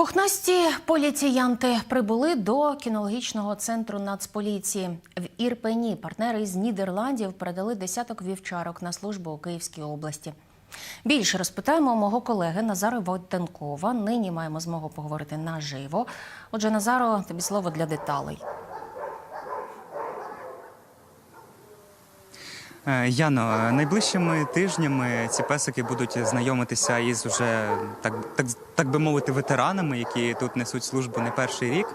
Пухнасті поліціянти прибули до кінологічного центру Нацполіції. В Ірпені партнери з Нідерландів передали десяток вівчарок на службу у Київській області. Більше розпитаємо мого колеги Назара Войтенкова. Нині маємо змогу поговорити наживо. Отже, Назаро, тобі слово для деталей. Яно, найближчими тижнями ці песики будуть знайомитися із уже так, так, так би мовити, ветеранами, які тут несуть службу не перший рік.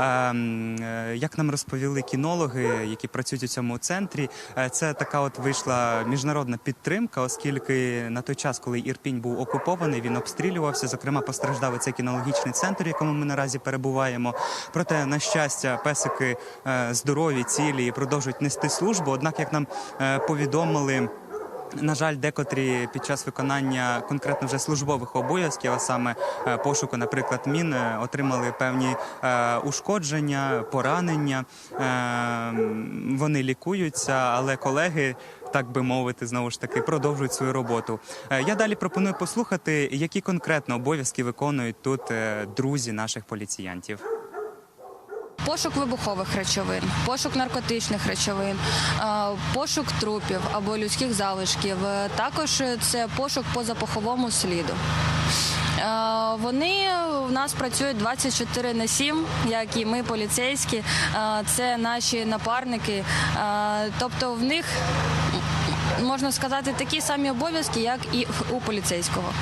Е, е, Як нам розповіли кінологи, які працюють у цьому центрі, е, це така от вийшла міжнародна підтримка, оскільки на той час, коли Ірпінь був окупований, він обстрілювався. Зокрема, постраждав цей кінологічний центр, в якому ми наразі перебуваємо. Проте, на щастя, песики е, здорові, цілі і продовжують нести службу. Однак, як нам е, повідомили. На жаль, декотрі під час виконання конкретно вже службових обов'язків, а саме е, пошуку, наприклад, мін, е, отримали певні е, ушкодження, поранення. Вони лікуються, але колеги. Так би мовити, знову ж таки продовжують свою роботу. Я далі пропоную послухати, які конкретно обов'язки виконують тут друзі наших поліціянтів. Пошук вибухових речовин, пошук наркотичних речовин, е, пошук трупів або людських залишків. Е, Також це пошук по запаховому сліду. Е, Вони в нас працюють 24 на 7, як і ми, поліцейські. Це наші напарники. Тобто в них можна сказати такі самі обов'язки, як і у поліцейського.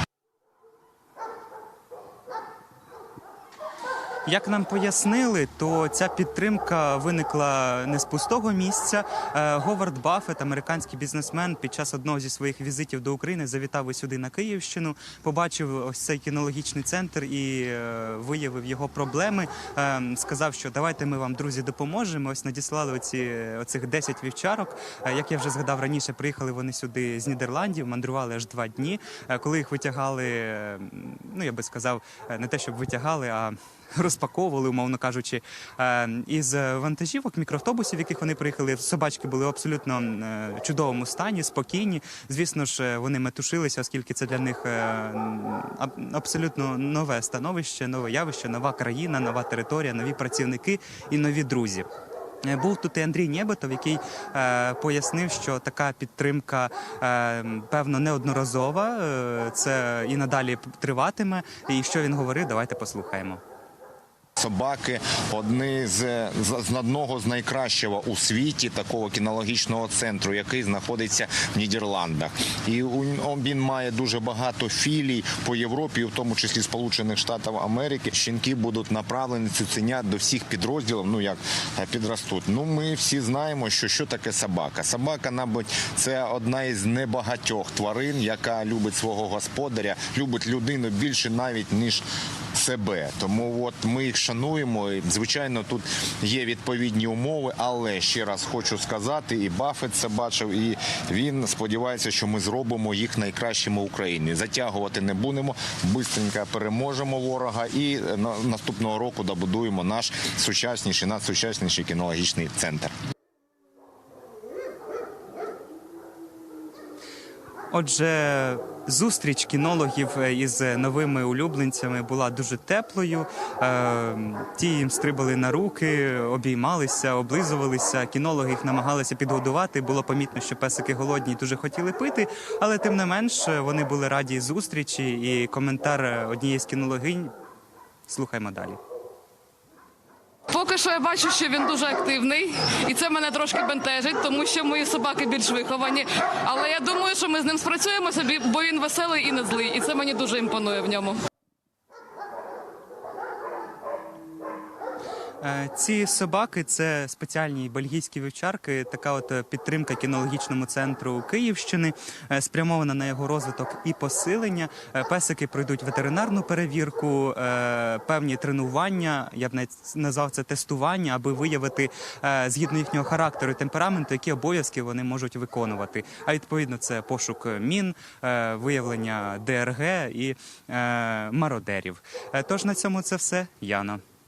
Як нам пояснили, то ця підтримка виникла не з пустого місця. Е, Говард Баффет, американський бізнесмен, під час одного зі своїх візитів до України завітав і сюди на Київщину, побачив ось цей кінологічний центр і е, виявив його проблеми. Е, Сказав, що давайте ми вам, друзі, допоможемо. Ось надіслали оці оцих 10 вівчарок. Як я вже згадав раніше, приїхали вони сюди з Нідерландів, мандрували аж два дні. Коли їх витягали, ну я би сказав, не те, щоб витягали, а розпаковували, умовно кажучи, е, із вантажівок, мікроавтобусів, яких вони приїхали. Собачки були в абсолютно е, чудовому стані, спокійні. Звісно ж, вони метушилися, оскільки це для них е, абсолютно нове становище, нове явище, нова країна, нова територія, нові працівники і нові друзі. Був тут і Андрій Нєбетов, який е, пояснив, що така підтримка е, певно неодноразова. Е, це і надалі триватиме. І що він говорив, давайте послухаємо. Собаки одні з, з, з одного з найкращого у світі такого кінологічного центру, який знаходиться в Нідерландах. І він має дуже багато філій по Європі, в тому числі Сполучених Штатів Америки. Щенки будуть направлені цуценят до всіх підрозділів. Ну як е, підростуть. Ну ми всі знаємо, що що таке собака. Собака, мабуть, це одна із небагатьох тварин, яка любить свого господаря, любить людину більше навіть ніж себе. Тому от ми їх шануємо. І, звичайно, тут є відповідні умови, але ще раз хочу сказати, і Баффет це бачив, і він сподівається, що ми зробимо їх найкращими в Україні. Затягувати не будемо, бистренько переможемо ворога і е, на- наступного року добудуємо наш сучасніший, надсучасніший кінологічний центр. Отже, зустріч кінологів е, із новими улюбленцями була дуже теплою. Е, Ті їм стрибали на руки, обіймалися, облизувалися. Кінологи їх намагалися підгодувати. Було помітно, що песики голодні і дуже хотіли пити, але тим не менш вони були раді зустрічі. І коментар е, однієї з кінологинь. Слухаймо далі. Поки що я бачу, що він дуже активний, і це мене трошки бентежить, тому що мої собаки більш виховані. Але я думаю, що ми з ним спрацюємося, собі, бо він веселий і не злий, і це мені дуже імпонує в ньому. Ці собаки це спеціальні бельгійські вівчарки. Така от е, підтримка кінологічному центру Київщини, е, спрямована на його розвиток і посилення. Е, Песики пройдуть ветеринарну перевірку, е, певні тренування. Я б навіть назвав це тестування, аби виявити е, згідно їхнього характеру і темпераменту, які обов'язки вони можуть виконувати. А відповідно, це пошук мін, е, виявлення ДРГ і е, мародерів. Е, Тож на цьому це все, Яна.